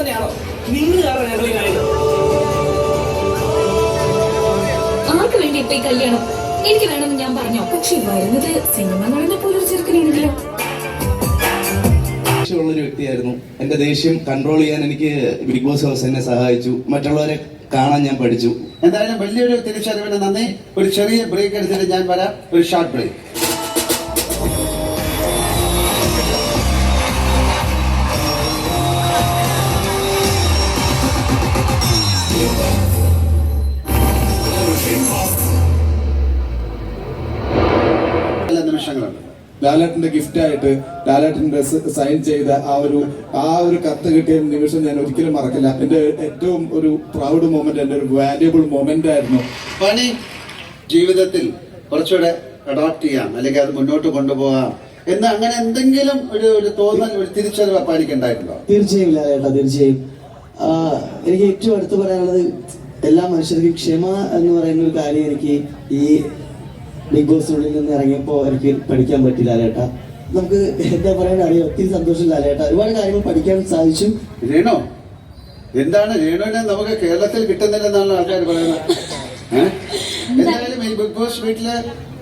തന്നെയാണോ? നിങ്ങൾ കാരണം ഹെറോയിൻ ആയത് ആർക്ക് വേണ്ടി ഇപ്പൊ ഈ കല്യാണം? എനിക്ക് വേണമെന്ന് ഞാൻ പറഞ്ഞോ? പക്ഷെ വരുന്നത് സിനിമ നടന്ന പോലൊരു ചെറുക്കനാണെങ്കിലോ ഒരു വ്യക്തിയായിരുന്നു. എന്റെ ദേഷ്യം കൺട്രോൾ ചെയ്യാൻ എനിക്ക് ബിഗ് ബോസ് ഹൗസ് എന്നെ സഹായിച്ചു. മറ്റുള്ളവരെ കാണാൻ ഞാൻ പഠിച്ചു. എന്തായാലും വലിയൊരു തിരിച്ചറിവിന് നന്ദി. ഒരു ചെറിയ ബ്രേക്ക് എടുത്തിട്ട് ഞാൻ വരാം. ഒരു ഷോർട്ട് ബ്രേക്ക് എല്ലാ നിമിഷങ്ങളുണ്ട് ലാലേട്ടന്റെ ഗിഫ്റ്റ് ആയിട്ട് ലാലേട്ടന്റെ സൈൻ ചെയ്ത ആ ഒരു ആ ഒരു കത്ത് കിട്ടിയ നിമിഷം ഞാൻ ഒരിക്കലും മറക്കില്ല. എന്റെ ഏറ്റവും ഒരു പ്രൗഡ് മൊമെന്റ് എന്റെ ഒരു വാല്യുബിൾ മൊമെന്റ് ആയിരുന്നു. പണി ജീവിതത്തിൽ കുറച്ചുകൂടെ അഡോപ്റ്റ് ചെയ്യാം അല്ലെങ്കിൽ അത് മുന്നോട്ട് കൊണ്ടുപോകാം എന്ന് അങ്ങനെ എന്തെങ്കിലും ഒരു ഒരു തോന്നൽ ഒരു തിരിച്ചറിവ് അപ്പാനിക്ക് ഉണ്ടായിട്ടുണ്ടോ? തീർച്ചയായും ലാലേട്ടാ തീർച്ചയായും. എനിക്ക് ഏറ്റവും അടുത്ത് പറയാനുള്ളത് എല്ലാ മനുഷ്യർക്കും ക്ഷമ എന്ന് പറയുന്ന ഒരു കാര്യം എനിക്ക് ഈ ബിഗ് ബോസിനുള്ളിൽ നിന്ന് ഇറങ്ങിയപ്പോൾ എനിക്ക് പഠിക്കാൻ പറ്റി ലാലേട്ടാ. നമുക്ക് എന്താ പറയാൻ അറിയാം ഒത്തിരി സന്തോഷം ലാലേട്ടാ. ഒരുപാട് കാര്യങ്ങൾ പഠിക്കാൻ സാധിച്ചു. രേണോ എന്താണ് രേണുവിനെ നമുക്ക് കേരളത്തിൽ കിട്ടുന്നില്ലെന്നാണ് ആൾക്കാർ പറയുന്നത്? എന്തായാലും ഈ ബിഗ് ബോസ് വീട്ടിൽ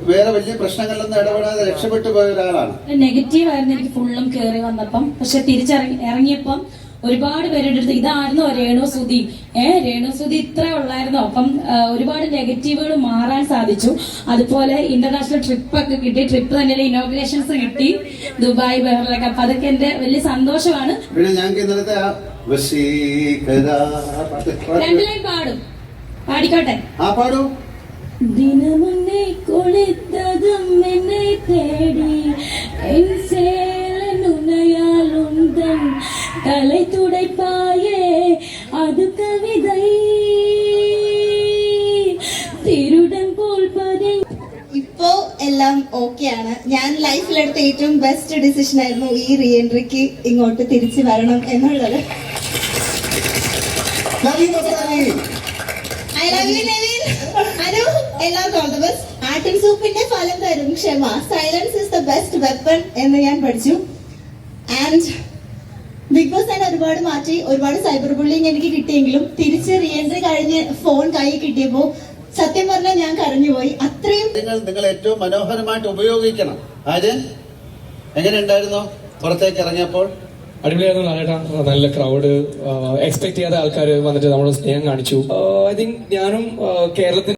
വേറെ വലിയ പ്രശ്നങ്ങളിലൊന്നും ഇടപെടാതെ രക്ഷപ്പെട്ടു പോയ ഒരാളാണ്. നെഗറ്റീവ് ആയിരുന്നു എനിക്ക് ഫുള്ളും കേറി വന്നപ്പം. പക്ഷെ തിരിച്ചിറങ്ങി ഇറങ്ങിയപ്പം ഒരുപാട് പേരുടെ അടുത്ത് ഇതായിരുന്നു രേണുസുതി ഏ രേണു സുധി ഇത്ര ഉള്ളായിരുന്നു. അപ്പം ഒരുപാട് നെഗറ്റീവുകൾ മാറാൻ സാധിച്ചു. അതുപോലെ ഇന്റർനാഷണൽ ട്രിപ്പ് ഒക്കെ കിട്ടി. ട്രിപ്പ് തന്നെ ഇനോഗ്രേഷൻസ് കിട്ടി. ദുബായ് ബഹ്റൈനൊക്കെ അപ്പൊ അതൊക്കെ എന്റെ വലിയ സന്തോഷമാണ്. രണ്ടു ലൈൻ പാടും. പാടിക്കോട്ടെ. ആ പാടൂ. ദിനമുന്നേ കൊളിത്തതും தலை துடைப்பாயே அது கவிதை திருடன் போல் பதை ഇപ്പോ എല്ലാം ഓക്കെ ആണ് ഞാൻ ലൈഫിലെടുത്ത ഏറ്റവും ബെസ്റ്റ് ഡിസിഷൻ ആയിരുന്നു ഈ റീ എൻട്രിക്ക് ഇങ്ങോട്ട് തിരിച്ചു വരണം എന്നുള്ളത് I love you Nevin Anu എല്ലാവർക്കും ഓൾ ദ ബെസ്റ്റ് ആട്ടിൻ സൂപ്പിന്റെ ഫലം തരും ക്ഷമ silence is the best weapon എന്ന് ഞാൻ പഠിച്ചു ആൻഡ് ബിഗ് ബോസ് തന്നെ ഒരുപാട് മാറ്റി ഒരുപാട് സൈബർ ബുള്ളിങ് എനിക്ക് കിട്ടിയെങ്കിലും തിരിച്ച് റീഎൻട്രി കഴിഞ്ഞ് ഫോൺ കൈ കിട്ടിയപ്പോ സത്യം പറഞ്ഞാൽ ഞാൻ കരഞ്ഞുപോയി. അത്രയും നിങ്ങൾ നിങ്ങൾ ഏറ്റവും മനോഹരമായിട്ട് ഉപയോഗിക്കണം. ആര്? എങ്ങനെ ഉണ്ടായിരുന്നു പുറത്തേക്ക് ഇറങ്ങിയപ്പോൾ? അടിപൊളിയായിരുന്നു. നല്ല ക്രൗഡ് എക്സ്പെക്ട് ചെയ്യാത്ത ആൾക്കാർ വന്നിട്ട് നമ്മളെ സ്നേഹം കാണിച്ചു. ഐ തിങ്ക് ഞാനും കേരളത്തിൽ